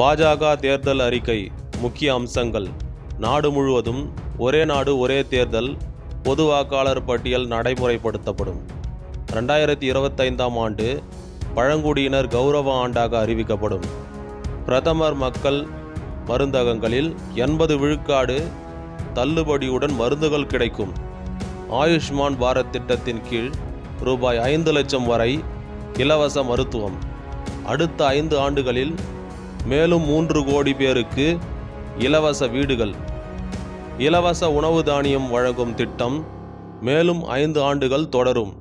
பாஜக தேர்தல் அறிக்கை முக்கிய அம்சங்கள். நாடு முழுவதும் ஒரே நாடு ஒரே தேர்தல் பொது வாக்காளர் பட்டியல் நடைமுறைப்படுத்தப்படும். ரெண்டாயிரத்தி இருபத்தைந்தாம் ஆண்டு பழங்குடியினர் கௌரவ ஆண்டாக அறிவிக்கப்படும். பிரதமர் மக்கள் மருந்தகங்களில் எண்பது விழுக்காடு தள்ளுபடியுடன் மருந்துகள் கிடைக்கும். ஆயுஷ்மான் பாரத் திட்டத்தின் கீழ் ரூபாய் ஐந்து லட்சம் வரை இலவச மருத்துவம். அடுத்த ஐந்து ஆண்டுகளில் மேலும் மூன்று கோடி பேருக்கு இலவச வீடுகள் இலவச உணவு தானியம் வழங்கும் திட்டம் மேலும் ஐந்து ஆண்டுகள் தொடரும்.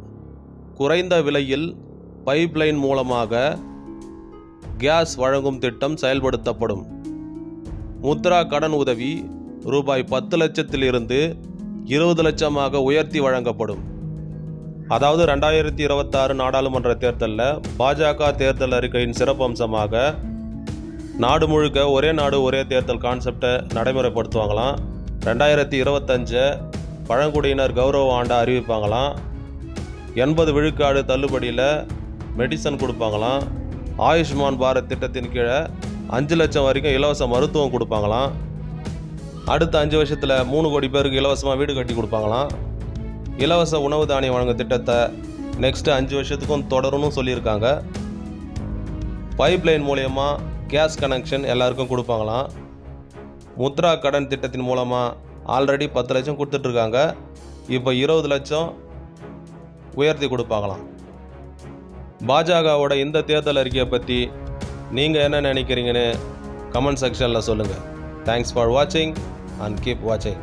குறைந்த விலையில் பைப்லைன் மூலமாக கேஸ் வழங்கும் திட்டம் செயல்படுத்தப்படும். முத்ரா கடன் உதவி ரூபாய் பத்து லட்சத்திலிருந்து இருபது லட்சமாக உயர்த்தி வழங்கப்படும். அதாவது ரெண்டாயிரத்தி இருபத்தாறு நாடாளுமன்ற தேர்தலில் பாஜக தேர்தல் அறிக்கையின் சிறப்பம்சமாக நாடு முழுக்க ஒரே நாடு ஒரே தேர்தல் கான்செப்டை நடைமுறைப்படுத்துவாங்களாம். ரெண்டாயிரத்தி இருபத்தஞ்சை பழங்குடியினர் கௌரவ ஆண்டை அறிவிப்பாங்களாம். எண்பது விழுக்காடு தள்ளுபடியில் மெடிசன் கொடுப்பாங்களாம். ஆயுஷ்மான் பாரத் திட்டத்தின் கீழே அஞ்சு லட்சம் வரைக்கும் இலவச மருத்துவம் கொடுப்பாங்களாம். அடுத்த அஞ்சு வருஷத்தில் மூணு கோடி பேருக்கு இலவசமாக வீடு கட்டி கொடுப்பாங்களாம். இலவச உணவு தானியம் வழங்க திட்டத்தை நெக்ஸ்ட்டு அஞ்சு வருஷத்துக்கும் தொடரும்னு சொல்லியிருக்காங்க. பைப்லைன் மூலயமா கேஸ் கனெக்ஷன் எல்லாருக்கும் கொடுப்பாங்களாம். முத்ரா கடன் திட்டத்தின் மூலமாக ஆல்ரெடி பத்து லட்சம் கொடுத்துட்ருக்காங்க. இப்போ இருபது லட்சம் உயர்த்தி கொடுப்பாங்களாம். பாஜகவோட இந்த தேர்தல் அறிக்கையை பற்றி நீங்கள் என்ன நினைக்கிறீங்கன்னு கமெண்ட் செக்ஷனில் சொல்லுங்கள் தேங்க்ஸ் ஃபார் வாட்சிங் அண்ட் கீப் வாட்சிங்